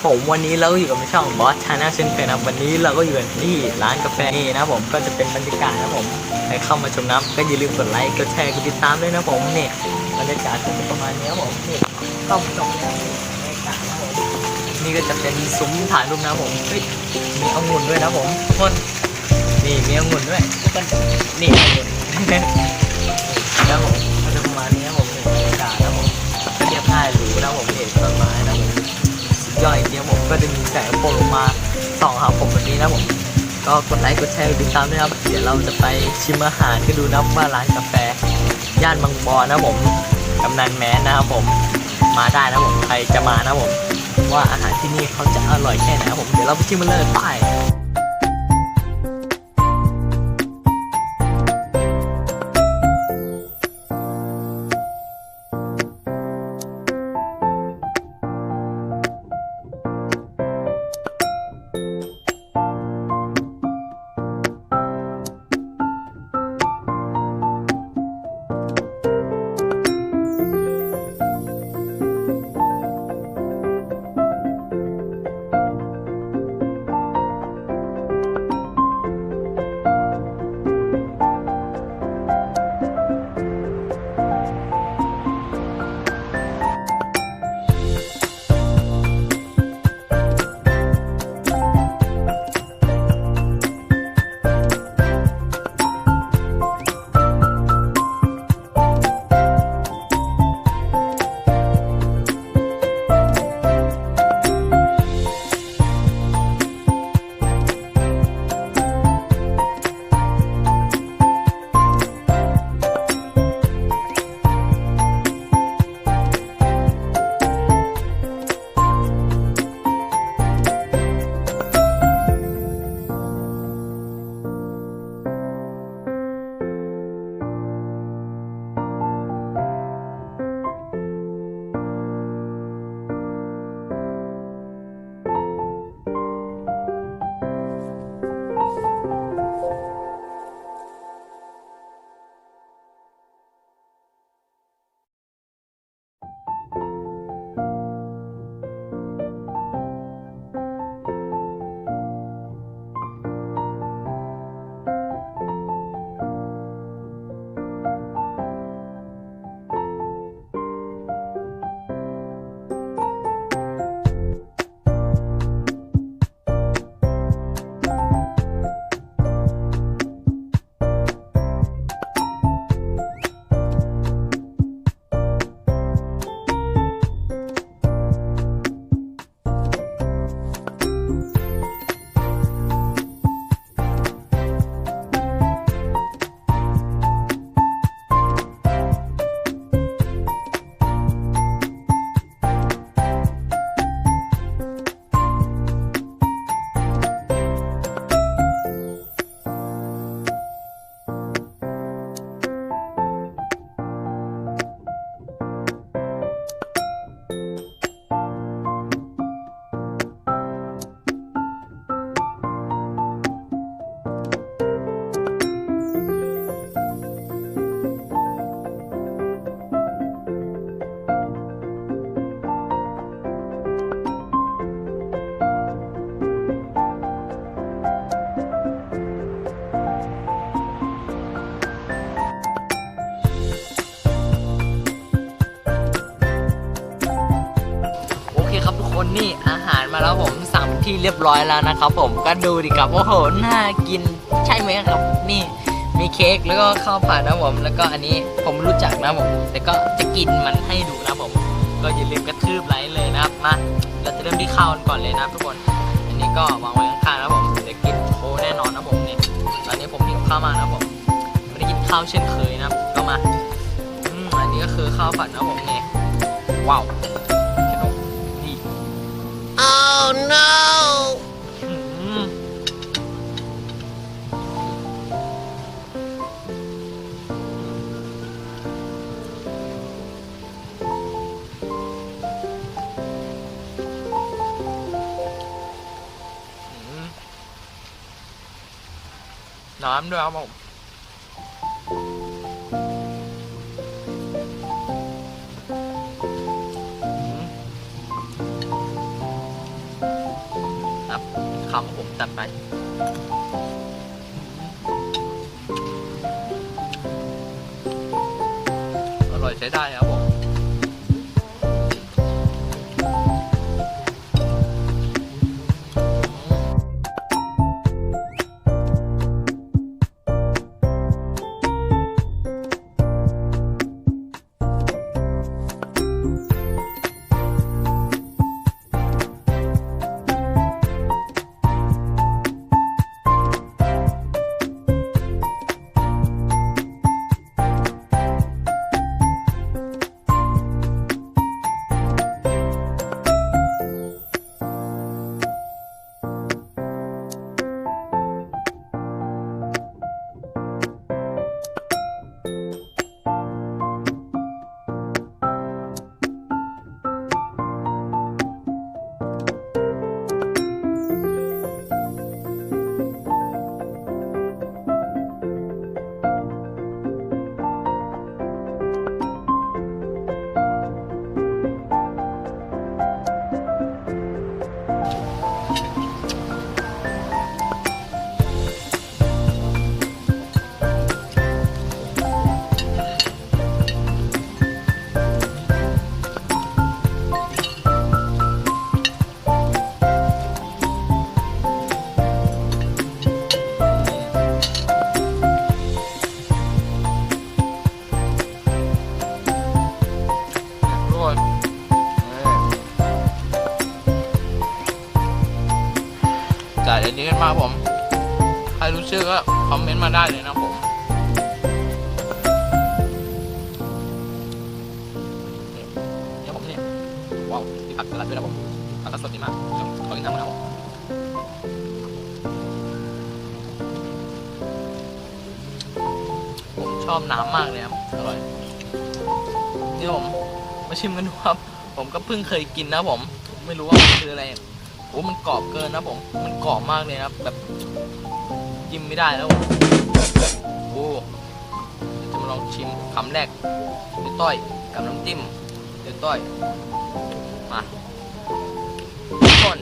ครับผมวันนี้เราอยู่กับช่องบอสชาแนลเช่นเคยนอับวันนี้เราก็อยู่กันที่ร้านกาแฟนี่นะผมก็จะเป็นบรรยากาศนะผมใครเข้ามาชมน้ำก็อย่าลืมกดไลค์กดแชร์กดติดตามด้วยนะผมเนี่ยบรรยากาศก็จะประมาณนี้ครับผมนี่เข้ามาชมเนี่ยบรรยากาศนะครับผมนี่ก็จะเป็นซุ้มถ่ายรูปนะผมเฮ้ยมีองุ่นด้วยนะผมทุกคนนี่มีองุ่นด้วยทุกคนนี่องุ่นแล้วผม ย่อยอดจริงๆผมก็จะมีแสงโปรลงมาส่องหาผมแบบนี้นะผม ก็กดไลค์กดแชร์ติดตามด้วยครับ เดี๋ยวเราจะไปชิมอาหารกันดูนะว่าร้านกาแฟ ย่านบางบอนนะผมกำนันแม้นะครับผม มาได้นะผมใครจะมานะผม ว่าอาหารที่นี่เขาจะอร่อยแค่ไหนผมเดี๋ยวเราไปชิมกันเลยไป โอเครับทุกคนนี่อาหารมาแล้วผมสั่งที่เรียบร้อยแล้วนะครับ ผมก็ดูดิครับโอ้โหน่ากินใช่ไหมครับ นี่มีเค้กแล้วก็ข้าวผัดนะผมแล้วก็อันนี้ผมรู้จักนะผมแต่ก็จะกินมันให้ดูนะผม ก็อย่าลืมกระทืบไลค์เลยนะครับมาเราจะเริ่มที่ข้าวกันก่อนเลยนะทุกคน อันนี้ก็วางไว้ข้างๆนะผมเดี๋ยวกินโชว์แน่นอนนะผมนี่ตอนนี้ผมหิวข้าวมากนะผมไม่ได้กินข้าวเช่นเคยนะก็มาอืมอันนี้ก็คือข้าวผัดนะผมนี่ว้าว Oh no! อืมอืม คำผมจัดไอก็คอมเมนต์มาได้เลยนะผมเนี่ยผมเนี่ยว้าวมีผักสลัดด้วยนะผมผักก็สดดีมากเดี๋ยวขอกินน้ำมะนาวผมชอบน้ำมากเลยครับอร่อยนี่ผมมาชิมกันดูครับ ผมก็เพิ่งเคยกินนะผม ไม่รู้ว่ามันคืออะไรโอ้มันกรอบเกินนะผม มันกรอบมากเลยนะครับแบบ จิ้มไม่ได้แล้วผมโอ้จะมาลองชิมคำแรกเดี๋ยวต้อยกับน้ำจิ้มเดี๋ยวต้อยมาก่อน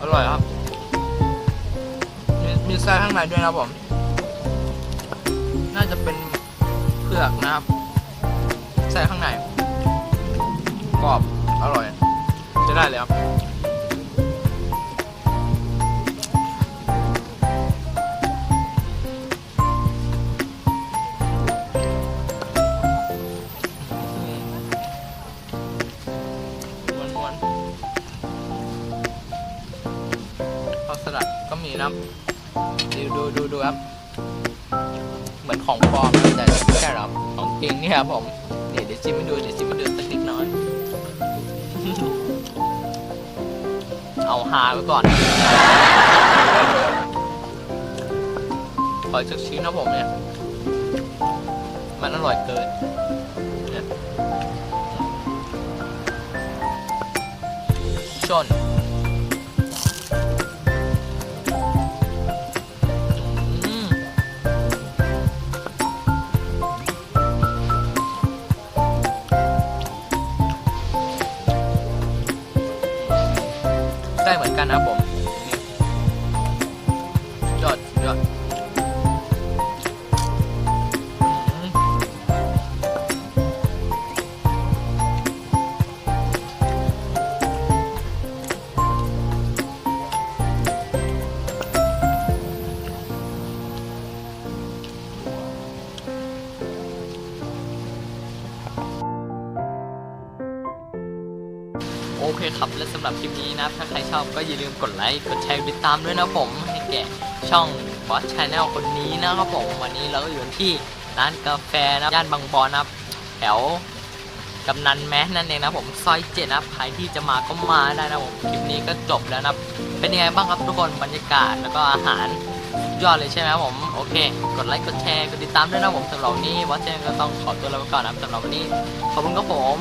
อร่อยครับมีมีไส้ข้างในด้วยนะผม น่าจะเป็นเผือกนะครับไส้ข้างในกรอบอร่อยใช้ได้เลยครับม้วนม้วนผักสลัดก็มีนะครับดูดูดูดูครับ ของปลอมแต่ไม่ใช่หรอกของจริงนี่ครับผมเดี๋ยวเดี๋ยวชิมให้ดูเดี๋ยวชิมให้ดูสักนิดน้อย เอาฮาไว้ก่อน ขอสักชิ้นนะผมเนี่ย มันอร่อยเกินเนี่ยชน เคครับและสำหรับคลิปนี้นะถ้าใครชอบก็อย่าลืมกดไลค์กดแชร์ติดตามด้วยนะผมให้แก่ช่องบอสชาแนลคนนี้นะครับผมวันนี้เราก็อยู่ที่ร้านกาแฟนะย่านบางบอนนะแถวกำนันแมสนั่นเองนะผมซอยเจ็ดนะใครที่จะมาก็มาได้นะผมคลิปนี้ก็จบแล้วนะเป็นยังไงบ้างครับทุกคนบรรยากาศแล้วก็อาหารยอดเลยใช่ไหมครับผมโอเค กดไลค์กดแชร์กดติดตามด้วยนะผมสำหรับวันนี้บอสเจนก็ต้องขอตัวลาไปก่อนนะสำหรับวันนี้ขอบคุณครับผม